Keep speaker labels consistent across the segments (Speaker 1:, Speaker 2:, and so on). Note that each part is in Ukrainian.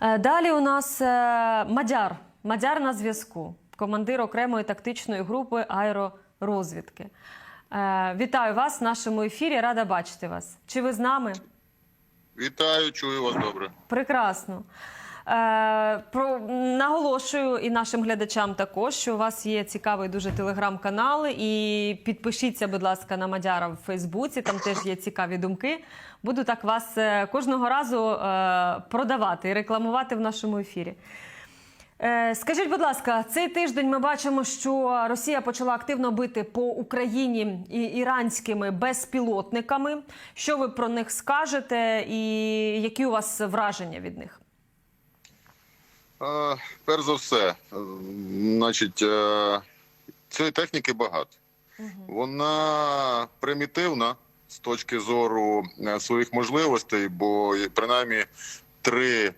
Speaker 1: Е, Далі у нас е, Мадяр. Мадяр на зв'язку, командир окремої тактичної групи аеророзвідки. Е, Вітаю вас в нашому ефірі. Рада бачити вас. Чи ви з нами?
Speaker 2: Вітаю, чую вас добре.
Speaker 1: Прекрасно. Е, про, наголошую і нашим глядачам також, що у вас є цікавий дуже телеграм-канал. І підпишіться, будь ласка, на Мадяра в Фейсбуці. Там теж є цікаві думки. Буду так вас е, кожного разу е, продавати і рекламувати в нашому ефірі. Скажіть, будь ласка, цей тиждень ми бачимо, що Росія почала активно бити по Україні і іранськими безпілотниками. Що ви про них скажете, і які у вас враження від них?
Speaker 2: Е, перш за все, е, значить, е, цієї техніки багато. Вона примітивна з точки зору своїх можливостей, бо принаймні три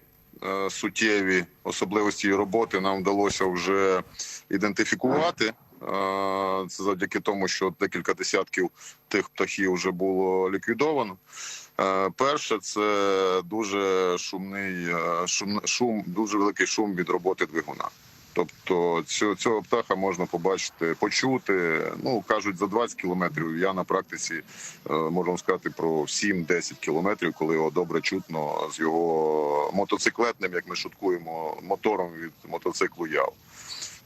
Speaker 2: суттєві особливості її роботи нам вдалося вже ідентифікувати. Це завдяки тому, що декілька десятків тих птахів вже було ліквідовано. Е, Перше, це дуже шумний е, шум, шум, дуже великий шум від роботи двигуна. Тобто цього, цього птаха можна побачити, почути. Ну кажуть, за 20 кілометрів. Я на практиці е, можу сказати про 7-10 кілометрів, коли його добре чутно з його мотоциклетним, як ми шуткуємо, мотором від мотоциклу Яв.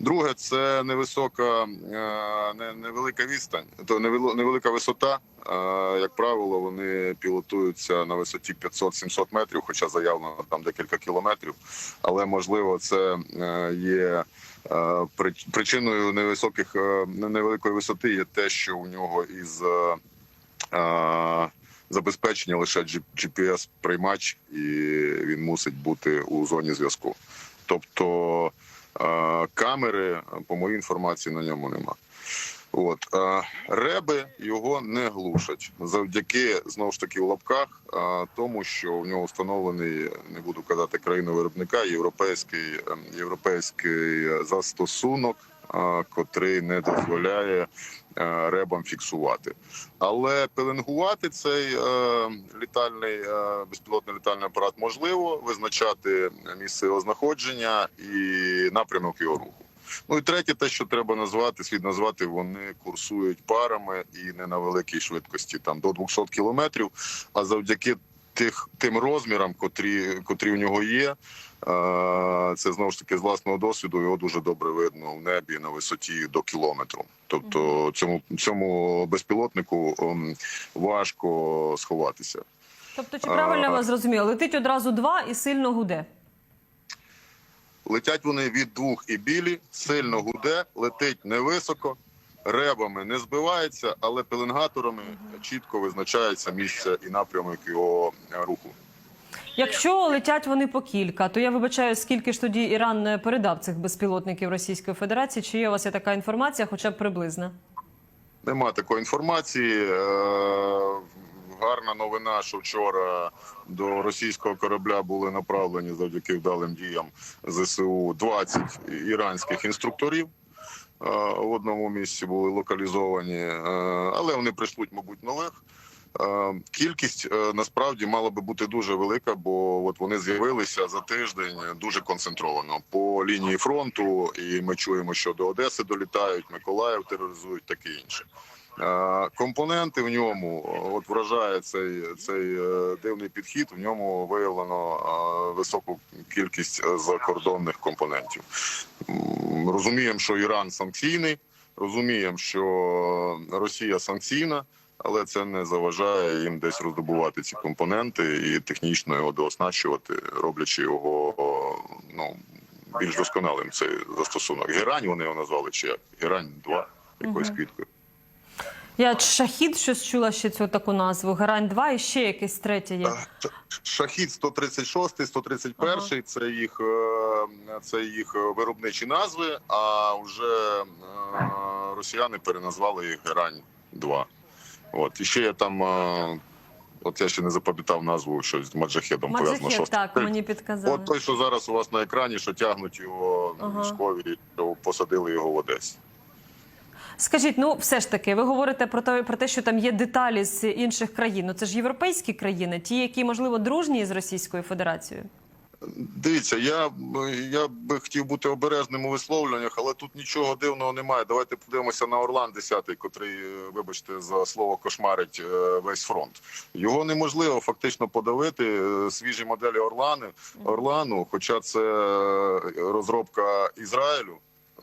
Speaker 2: Друге, це невисока, е, не- невелика відстань, то невелика висота. Е, Як правило, вони пілотуються на висоті 500-700 метрів, хоча заявлено там декілька кілометрів. Але можливо, це е, є при- причиною невисоких невеликої висоти. Є те, що у нього із забезпечення лише GPS приймач, і він мусить бути у зоні зв'язку. Тобто камери, по моїй інформації, на ньому нема. От реби його не глушать завдяки знову ж таки в лапках, тому що в нього встановлений, не буду казати країну виробника, європейський ем, європейський застосунок, е, котрий не дозволяє ребам фіксувати. Але пеленгувати цей е, літальний е, безпілотний літальний апарат можливо визначати місце його знаходження і напрямок його руху. Ну і третє, те, що треба назвати, слід назвати, вони курсують парами і не на великій швидкості, там до 200 кілометрів. А завдяки тих тим розмірам, котрі, котрі в нього є, е, це знову ж таки з власного досвіду. Його дуже добре видно в небі на висоті до кілометру. Тобто цьому цьому безпілотнику ем, важко сховатися.
Speaker 1: Тобто, чи правильно
Speaker 2: А.
Speaker 1: вас зрозуміла? Летить одразу два і сильно гуде.
Speaker 2: Летять вони від двох і білі, сильно гуде, летить невисоко, ребами не збивається, але пеленгаторами чітко визначається місце і напрямок його е, руху.
Speaker 1: Якщо летять вони по кілька, то я вибачаю, скільки ж тоді Іран е, передав цих безпілотників Російської Федерації? Чи є у вас є така інформація, хоча б приблизна?
Speaker 2: Нема такої інформації. Е, Гарна новина, що вчора до російського корабля були направлені завдяки вдалим діям ЗСУ 20 іранських інструкторів. Е, В одному місці були локалізовані, е, але вони прийшлють, мабуть, нових. Е, Кількість насправді мала би бути дуже велика, бо от вони з'явилися за тиждень дуже концентровано по лінії фронту, і ми чуємо, що до Одеси долітають, Миколаїв тероризують, таке інше. Компоненти в ньому от вражає цей цей е, дивний підхід. В ньому виявлено високу кількість е, закордонних компонентів. Розуміємо, що Іран санкційний, розуміємо, що Росія санкційна, але це не заважає їм десь роздобувати ці компоненти і технічно його дооснащувати, роблячи його ну більш досконалим. Цей застосунок. Герань вони його назвали чи як? Герань 2 якоюсь квіткою.
Speaker 1: Я шахід щось чула ще цю таку назву. Гарань 2 і ще якесь третє є.
Speaker 2: Шахід 136, 131 це їх е, це їх виробничі назви. А вже е, росіяни переназвали їх Герань 2 От і ще є там. е, От я ще не запам'ятав назву щось з Маджахедом пов'язано. Що
Speaker 1: так, мені підказали.
Speaker 2: От той, що зараз у вас на екрані, що тягнуть його
Speaker 1: Ага.
Speaker 2: військові, посадили його в Одесі.
Speaker 1: Скажіть, ну все ж таки, ви говорите про те, про те, що там є деталі з інших країн. Ну це ж європейські країни, ті, які можливо дружні з Російською Федерацією.
Speaker 2: Дивіться, я, я би хотів бути обережним у висловлюваннях, але тут нічого дивного немає. Давайте подивимося на Орлан 10, котрий, е, вибачте, за слово кошмарить е, весь фронт. Його неможливо фактично подавити. е, Свіжі моделі Орлани Орлану, хоча це розробка Ізраїлю.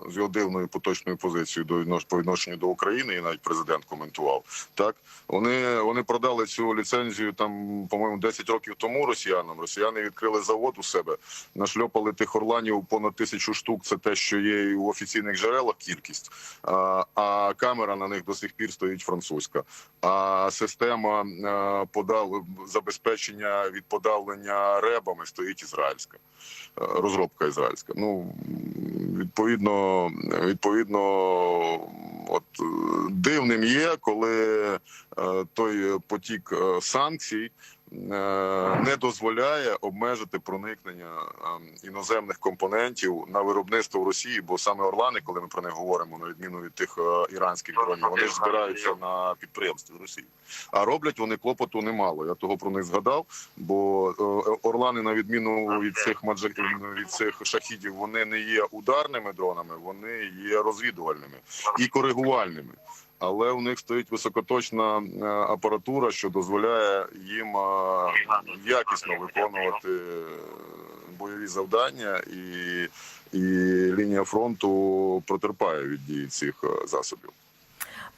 Speaker 2: З його дивною поточною позицією до по відношенню до України, і навіть президент коментував. Так вони, вони продали цю ліцензію там, по-моєму, 10 років тому росіянам. Росіяни відкрили завод у себе, нашльопали тих орланів понад тисячу штук. Це те, що є у офіційних джерелах кількість. А, а камера на них до сих пір стоїть французька. А система е, подав забезпечення від подавлення ребами стоїть ізраїльська. Е, розробка ізраїльська. Ну відповідно, відповідно, от дивним є, коли е, той потік е, санкцій. Е, Не дозволяє обмежити проникнення е, іноземних компонентів на виробництво в Росії, бо саме Орлани, коли ми про них говоримо, на відміну від тих е, іранських дронів, вони ж збираються на підприємстві Росії. А роблять вони клопоту немало. Я того про них згадав. Бо е, Орлани, на відміну від цих маджаків, від цих шахідів, вони не є ударними дронами, вони є розвідувальними і коригувальними. Але у них стоїть високоточна е, апаратура, що дозволяє їм е, якісно виконувати е, бойові завдання, і, і лінія фронту протерпає від дії цих засобів.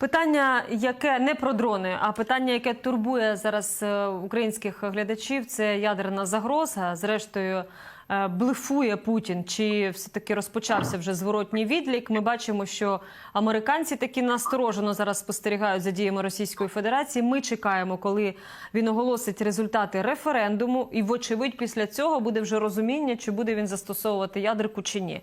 Speaker 1: Питання, яке не про дрони, а питання, яке турбує зараз е, українських глядачів, це ядерна загроза. Зрештою, е, блефує Путін, чи все-таки розпочався вже зворотній відлік. Ми бачимо, що американці такі насторожено зараз спостерігають за діями Російської Федерації. Ми чекаємо, коли він оголосить результати референдуму, і, вочевидь, після цього буде вже розуміння, чи буде він застосовувати ядерку чи ні.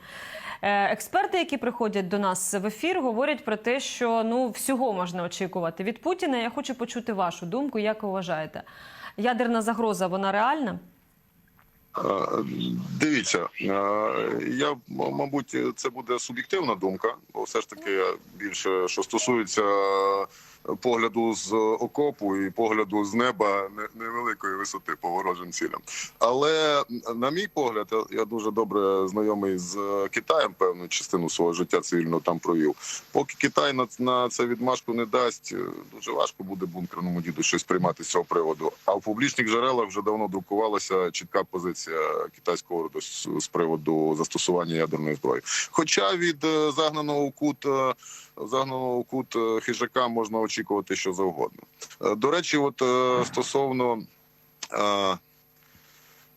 Speaker 1: Е, Експерти, які приходять до нас в ефір, говорять про те, що ну всього можна очікувати від Путіна. Я хочу почути вашу думку. Як ви вважаєте, ядерна загроза вона реальна?
Speaker 2: Е, Дивіться, е, я мабуть, це буде суб'єктивна думка, бо все ж таки більше що стосується погляду з окопу і погляду з неба невеликої висоти по ворожим цілям. Але на мій погляд, я- дуже добре знайомий з Китаєм, певну частину свого життя цивільно там провів. Поки Китай на, на це відмашку не дасть, е, дуже важко буде бункерному діду щось приймати з цього приводу. А в публічних джерелах вже давно друкувалася чітка позиція китайського уряду з, приводу застосування ядерної зброї. Хоча від е, загнаного у кут е, загнаного кут е, хижака можна очікувати що завгодно. Е, До речі, от е, стосовно. е,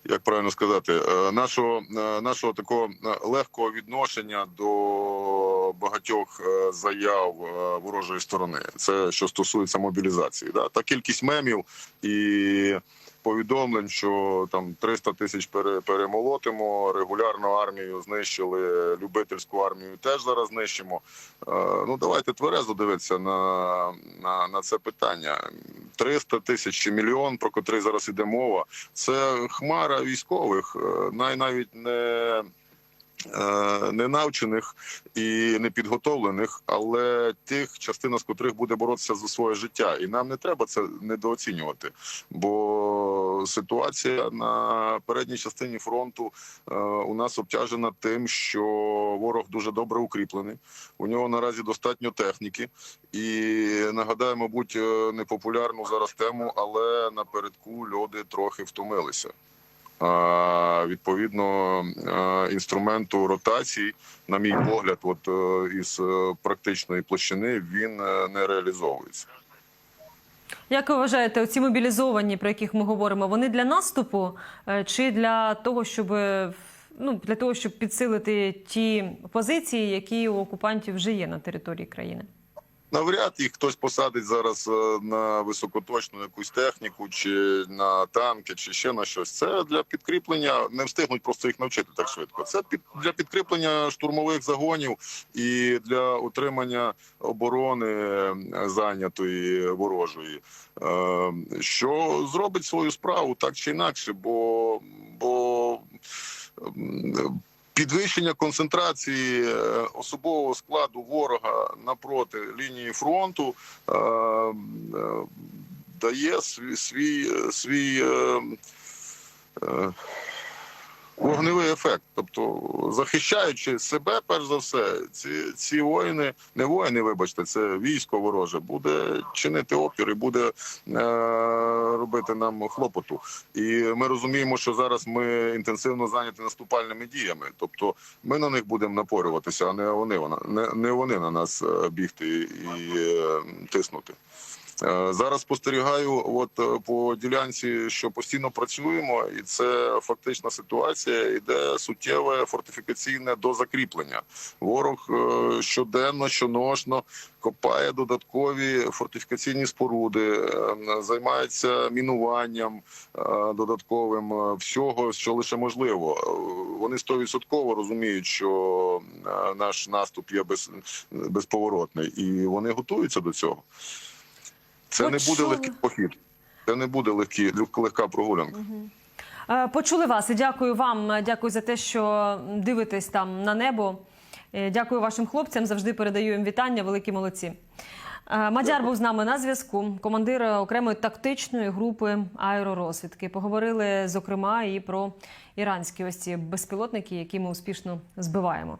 Speaker 2: Як правильно сказати, нашого нашого такого легкого відношення до багатьох заяв ворожої сторони, це що стосується мобілізації, да та кількість мемів і повідомлень, що там 300 тисяч пере- перемолотимо, регулярну армію знищили, любительську армію теж зараз знищимо. Е, Ну давайте тверезо дивитися на, на, на це питання. 300 тисяч чи мільйон, про котрий зараз іде мова, це хмара військових, е, най навіть не. Е, Ненавчених і непідготовлених, але тих, частина з котрих буде боротися за своє життя, і нам не треба це недооцінювати. Бо ситуація на передній частині фронту е, у нас обтяжена тим, що ворог дуже добре укріплений. У нього наразі достатньо техніки, і нагадаю, мабуть, е, непопулярну зараз тему, але напередку люди трохи втомилися. Відповідно, інструменту ротації, на мій погляд, от е, із е, практичної площини він е, не реалізовується.
Speaker 1: Як ви вважаєте, оці мобілізовані, про яких ми говоримо, вони для наступу чи для того, щоб ну для того, щоб підсилити ті позиції, які у окупантів вже є на території країни?
Speaker 2: Навряд їх хтось посадить зараз е, на високоточну якусь техніку, чи на танки, чи ще на щось. Це для підкріплення не встигнуть просто їх навчити так швидко. Це під для підкріплення штурмових загонів і для утримання оборони е, зайнятої ворожої, е, що зробить свою справу так чи інакше, бо бо. Підвищення концентрації е, особового складу ворога напроти лінії фронту е, е, дає свій свій, свій вогневий ефект. Тобто, захищаючи себе, перш за все, ці, ці воїни, не воїни, вибачте, це військо вороже, буде чинити опір і буде е, робити нам хлопоту. І ми розуміємо, що зараз ми інтенсивно зайняті наступальними діями. Тобто, ми на них будемо напорюватися, а не вони вона не, не вони на нас е, бігти і е, тиснути. Е, Зараз спостерігаю, от е, по ділянці, що постійно працюємо, і це фактична ситуація. Іде суттєве фортифікаційне дозакріплення. Ворог е, щоденно, щоношно копає додаткові фортифікаційні споруди, займається мінуванням додатковим всього, що лише можливо. Вони стовідсотково розуміють, що наш наступ є без, безповоротний, і вони готуються до цього. Це не буде
Speaker 1: Почули.
Speaker 2: легкий похід. Це не буде легкі, легка прогулянка.
Speaker 1: Е, Почули вас і дякую вам. Дякую за те, що дивитесь там на небо. Е, Дякую вашим хлопцям. Завжди передаю їм вітання. Великі молодці. Е, Мадяр був з нами на зв'язку, командир окремої тактичної групи аеророзвідки. Поговорили зокрема і про іранські ось ці безпілотники, які ми успішно збиваємо.